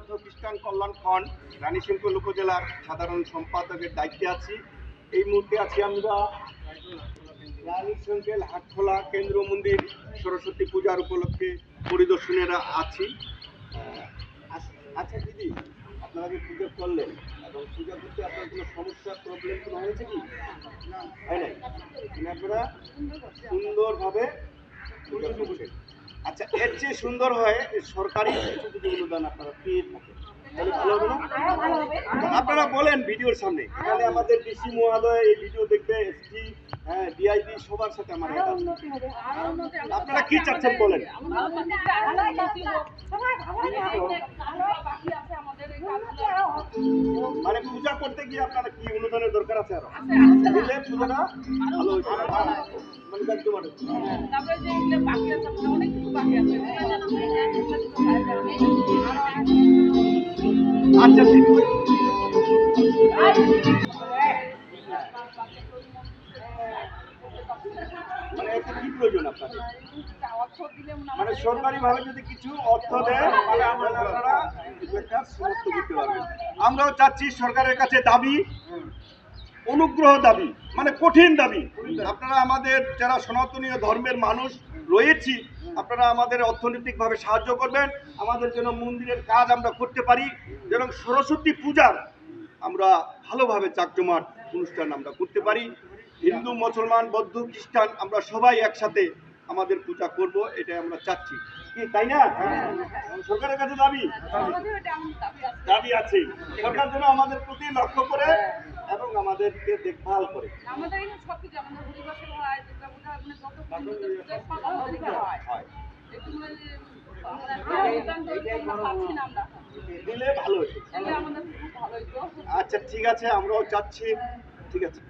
বৌদ্ধ খ্রিস্টান কল্যাণ ফ্রন্ট রানীশঙ্কর উপজেলার সাধারণ সম্পাদকের দায়িত্বে আছি। এই মুহূর্তে আছি আমরা রানীশঙ্কেল হাটখোলা কেন্দ্র মন্দির সরস্বতী পূজার উপলক্ষে পরিদর্শনেরা আছি। আহ, আচ্ছা দিদি আপনারা যে পুজো করলেন এবং পূজা করতে আপনার কোনো সমস্যা প্রবলেম কোনো হয়েছে কি? হয় নাই। মানে আপনারা সুন্দরভাবে পুজো করছেন। আচ্ছা এর চেয়ে সুন্দর হয় সরকারি কিছু অনুদান আপনারা পেয়ে থাকেন আপনারা বলেন ভিডিওর সামনে। এখানে আমাদের ডিসি মহোদয় এই ভিডিও দেখবে এসপি হ্যাঁ ডিআইপি সবার সাথে আমার আপনারা কি চাচ্ছেন বলেন? মানে পূজা করতে গিয়ে আপনারা কি অনুদানের দরকার আছে আরও? দিলে পূজাটা ভালো পারে। মানে দেখতে পারেন আচ্ছা ঠিক মানে মানে সরকারিভাবে যদি কিছু অর্থ দেয়, তাহলে আপনারা আমরাও চাচ্ছি সরকারের কাছে দাবি, অনুগ্রহ দাবি মানে কঠিন দাবি। আপনারা আমাদের যারা সনাতনীয় ধর্মের মানুষ রয়েছি। আপনারা আমাদের অর্থনৈতিকভাবে সাহায্য করবেন। আমাদের যেন মন্দিরের কাজ আমরা করতে পারি। যেন সরস্বতী পূজার আমরা ভালোভাবে চাকজমাট অনুষ্ঠান আমরা করতে পারি। হিন্দু, মুসলমান, বৌদ্ধ, খ্রিস্টান আমরা সবাই একসাথে আমাদের পূজা করব, এটাই আমরা চাচ্ছি। কি, তাই না? সরকারের কাছে দাবি? দাবি আছে। সরকার যেন আমাদের প্রতি লক্ষ্য করে এবং আমাদেরকে দেখভাল করে। আমাদের সবকিছু আমাদের আচ্ছা ঠিক আছে আমরাও চাচ্ছি ঠিক আছে